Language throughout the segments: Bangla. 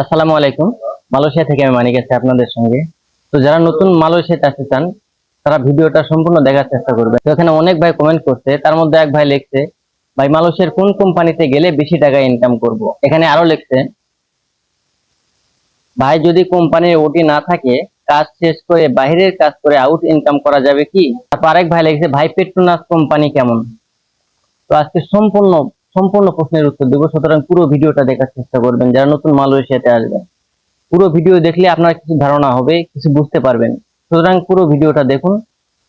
আসসালামু আলাইকুম। মালয়েশিয়া থেকে আমি মানিক আছি আপনাদের সঙ্গে। তো যারা নতুন মালয়েশিয়াতে আসতে চান, তারা ভিডিওটা সম্পূর্ণ দেখার চেষ্টা করবে। তো এখানে অনেক ভাই কমেন্ট করছে, তার মধ্যে এক ভাই লিখছে, ভাই, মালয়েশিয়ার কোন কোম্পানিতে গেলে বেশি টাকা ইনকাম করব? এখানে আরও লিখছে, ভাই, যদি কোম্পানির ওটি না থাকে, কাজ শেষ করে বাইরের কাজ করে আউট ইনকাম করা যাবে কি? তারপর আরেক ভাই লিখছে, ভাই পেট্রোনাস কোম্পানি কেমন? তো আজকে সম্পূর্ণ সম্পূর্ণ প্রশ্নের উত্তর দেবো। সুতরাং পুরো ভিডিওটা দেখার চেষ্টা করবেন। যারা নতুন মালয়েশিয়াতে আসবেন পুরো ভিডিও দেখলে আপনার কিছু ধারণা হবে কিছু বুঝতে পারবেন। সুতরাং পুরো ভিডিওটা দেখুন।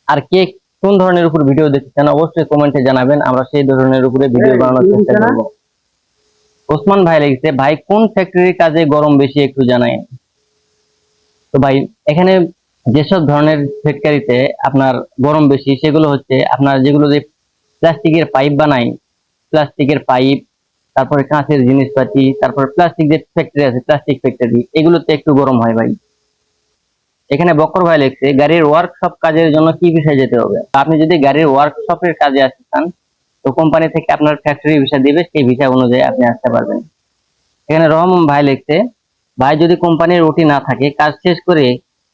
আর কে কোন ধরনের উপর ভিডিও দেখতে চান অবশ্যই কমেন্টে জানাবেন। আমরা সেই ধরনের উপরে ভিডিও বানানোর চেষ্টা করব। ওসমান ভাই লিখছে ভাই কোন ফ্যাক্টরির কাজে গরম বেশি একটু জানায় তো ভাই এখানে যেসব ধরনের ফ্যাক্টরিতে আপনার গরম বেশি সেগুলো হচ্ছে আপনার যেগুলো যে প্লাস্টিকের পাইপ বানায় প্লাস্টিকের পাইপ, তারপরে কাঁচের জিনিসপাতি, তারপরে প্লাস্টিক যে ফ্যাক্টরি আছে, প্লাস্টিক ফ্যাক্টরি এগুলোতে একটু গরম হয় ভাই। এখানে বক্কর ভাই লিখছে, গাড়ির ওয়ার্কশপ কাজের জন্য কি বিষয়ে যেতে হবে? আপনি যদি গাড়ির ওয়ার্কশপের কাজে আসতে চান, তো কোম্পানি থেকে আপনার ফ্যাক্টরি ভিসা দিবে, সেই ভিসা অনুযায়ী আপনি আসতে পারবেন। এখানে রহমান ভাই লিখছে, ভাই যদি কোম্পানির রুটি না থাকে, কাজ শেষ করে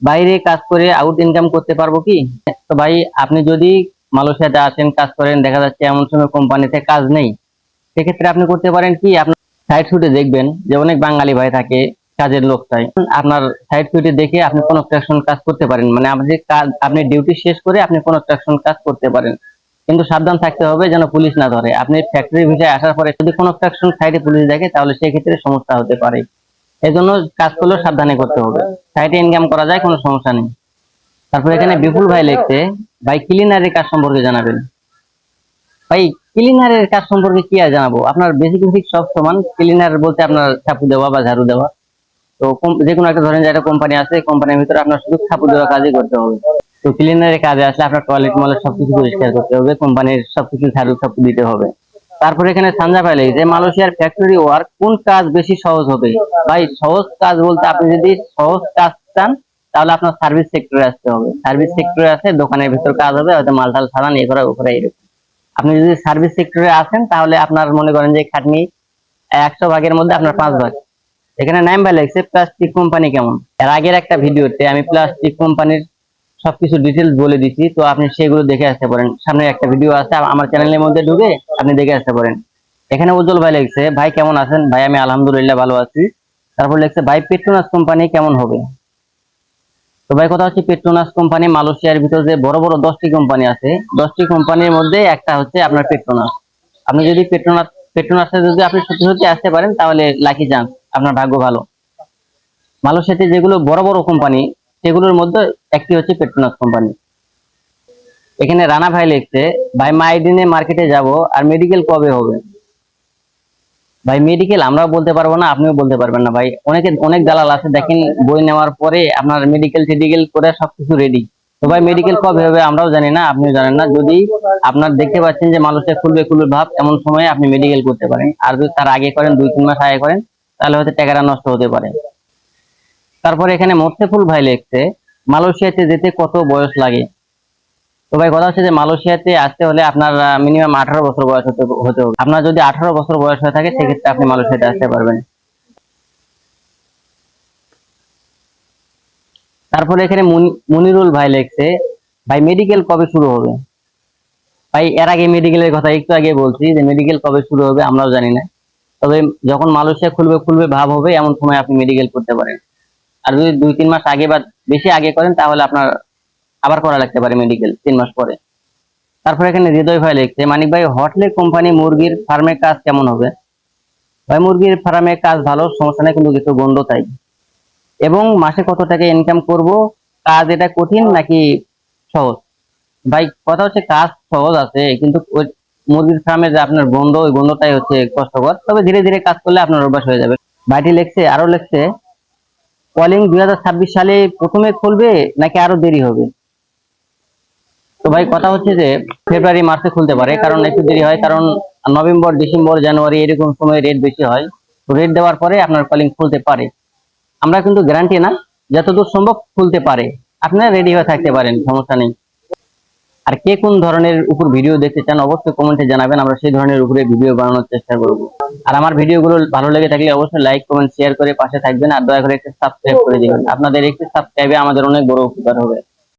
বাইরে কাজ করে আউট ইনকাম করতে পারব কি? তো ভাই, আপনি যদি মালয়েশিয়াতে আসেন কাজ করেন, দেখা যাচ্ছে এমন সময় কোম্পানিতে কাজ নেই। সেক্ষেত্রে আপনি করতে পারেন কি, আপনার সাইড শুটে দেখবেন যে অনেক বাঙালি ভাই থাকে, কাজের লোক চাই আপনার সাইড শুটে দেখে আপনি কনস্ট্রাকশন কাজ করতে পারেন। মানে আপনি কাজ, আপনি ডিউটি শেষ করে আপনি কনস্ট্রাকশন কাজ করতে পারেন। কিন্তু সাবধান থাকতে হবে যেন পুলিশ না ধরে। আপনি ফ্যাক্টরি ভিসায় আসার পরে যদি কনস্ট্রাকশন সাইডে পুলিশ দেখে, তাহলে সেক্ষেত্রে সমস্যা হতে পারে। এই জন্য কাজ করলেও সাবধানে করতে হবে। সাইডে ইনকাম করা যায়, কোনো সমস্যা নেই। তারপর এখানে বিপুল ভাই লিখছে ভাই ক্লিনারের কাজ সম্পর্কে জানাবেন। ভাই ক্লিনারের কাজ সম্পর্কে কি আর জানাব? আপনার বেসিক বেসিক সব সমান ক্লিনার বলতে আপনার ছাপু দেওয়া বা ঝাড়ু দেওয়া। তো যে কোনো একটা ধরেন যে একটা কোম্পানি আছে কোম্পানির ভিতরে আপনার শুধু ছাপু দেওয়া কাজই করতে হবে। তো ক্লিনারের কাজে আসলে আপনার টয়লেট মলে সবকিছু পরিষ্কার করতে হবে কোম্পানির সবকিছু ঝাড়ু ছাপু দিতে হবে। তারপরে এখানে সানজা ভাই যে মালয়েশিয়ার ফ্যাক্টরি ওয়ার্ক কোন কাজ বেশি সহজ হবে? ভাই সহজ কাজ বলতে আপনি যদি সহজ কাজ চান তাহলে আপনার সার্ভিস সেক্টরে আসতে হবে। সার্ভিস সেক্টরে আছে দোকানের ভিতর কাজ হবে হয়তো মালটাল সারান এ করা উপরে এরকম। আপনি যদি সার্ভিস সেক্টরে আসেন তাহলে আপনার মনে করেন যে খাটনি একশো ভাগের মধ্যে আপনার পাঁচ ভাগ। এখানে নাম ভাই লাগছে প্লাস্টিক কোম্পানি কেমন? এর আগের একটা ভিডিওতে আমি প্লাস্টিক কোম্পানির সবকিছু ডিটেলস বলে দিচ্ছি তো আপনি সেগুলো দেখে আসতে পারেন। সামনে একটা ভিডিও আছে আম- আমার চ্যানেলের মধ্যে ঢুকে আপনি দেখে আসতে পারেন। এখানে উজ্জ্বল ভাই লিখছে ভাই কেমন আছেন? ভাই আমি আলহামদুলিল্লাহ ভালো আছি। তারপর লিখছে ভাই পেট্রোনাস কোম্পানি কেমন হবে? ভাই, কথা হচ্ছে পেট্রোনাস কোম্পানি মালয়েশিয়ার ভিতরে যে বড় বড় দশটি কোম্পানি আছে, দশটি কোম্পানির মধ্যে একটা হচ্ছে আপনার পেট্রোনাস আপনি যদি পেট্রোনাস পেট্রোনাসে যদি আপনি সত্যি সত্যি আসতে পারেন, তাহলে লাকি চান্স আপনার ভাগ্য ভালো। মালয়েশিয়াতে যেগুলো বড় বড় কোম্পানি সেগুলোর মধ্যে একটি হচ্ছে পেট্রোনাস কোম্পানি এখানে রানা ভাই লিখছে, ভাই মাইডিনে মার্কেটে যাব, আর মেডিকেল কবে হবে? ভাই মেডিকেল আমরাও বলতে পারব না, আপনিও বলতে পারবেন না ভাই। অনেকে, অনেক দালাল আছে, দেখেন বই নেওয়ার পরে আপনার মেডিকেল টেডিকেল করে সবকিছু রেডি তো ভাই মেডিকেল কবে হবে আমরাও জানি না, আপনিও জানেন না। যদি আপনার দেখতে পাচ্ছেন যে মানুষের খুলবে খুলবে ভাব, এমন সময় আপনি মেডিকেল করতে পারেন। আর যদি তার আগে করেন, দুই, তিন মাস আগে করেন, তাহলে হয়তো টাকাটা নষ্ট হতে পারে। তারপরে এখানে মোর্শেফুল ভাই লিখছে, মালয়েশিয়াতে যেতে কত বয়স লাগে? তো ভাই, কথা হচ্ছে যে মালয়েশিয়াতে আসতে হলে আপনার মিনিমাম আঠারো বছর বয়স হতে হতে হবে। আপনার যদি আঠারো বছর বয়স হয়ে থাকে, সেক্ষেত্রে আপনি মালয়েশিয়াতে আসতে পারবেন। তারপরে এখানে মুনি- মুনিরুল ভাই লিখছে, ভাই মেডিকেল কবে শুরু হবে? ভাই, এর আগে মেডিকেলের কথা একটু আগে বলছি যে মেডিকেল কবে শুরু হবে আমরাও জানি না। তবে যখন মালয়েশিয়া খুলবে খুলবে, ভাব হবে, এমন সময় আপনি মেডিকেল করতে পারেন। আর যদি দুই, তিন মাস আগে বা বেশি আগে করেন, তাহলে আপনার আবার করা লাগতে পারে মেডিকেল তিন মাস পরে। তারপরে এখানে হৃদয় ভাই লিখছে, মানিক ভাই, হটলে কোম্পানি মুরগির ফার্মে কাজ কেমন হবে? ভাই, মুরগির ফার্মে কাজ ভালো, সমস্যা নেই, কিন্তু কিছু গন্ধ তাই। এবং মাসে কত টাকা ইনকাম করব? কাজ এটা কঠিন নাকি সহজ? ভাই, কথা হচ্ছে কাজ সহজ আছে, কিন্তু মুরগির ফার্মে যে আপনার গন্ধ, ওই গন্ধটাই হচ্ছে কষ্টকর। তবে ধীরে ধীরে কাজ করলে আপনার অভ্যাস হয়ে যাবে। ভাইটি লিখছে আরও লিখছে কলিং দুই হাজার ছাব্বিশ সালে প্রথমে খুলবে নাকি আরও দেরি হবে? তো ভাই কথা হচ্ছে যে ফেব্রুয়ারি, মার্চে খুলতে পারে, কারণ একটু দেরি হয়, কারণ নভেম্বর, ডিসেম্বর, জানুয়ারি এরকম সময় রেট বেশি হয়। তো রেট দেওয়ার পরে আপনার কলিং খুলতে পারে। আমরা কিন্তু গ্যারান্টি না, যতদূর সম্ভব খুলতে পারে। আপনারা রেডি হয়ে থাকতে পারেন, সমস্যা নেই। আর কে কোন ধরনের উপর ভিডিও দেখতে চান, অবশ্যই কমেন্টে জানাবেন, আমরা সেই ধরনের উপরে ভিডিও বানানোর চেষ্টা করব। আর আমার ভিডিওগুলো ভালো লেগে থাকলে অবশ্যই লাইক কমেন্ট শেয়ার করে পাশে থাকবেন, আর দয়া করে একটু সাবস্ক্রাইব করে দিবেন। আপনাদের একটি সাবস্ক্রাইবে আমাদের অনেক বড় উপকার হবে।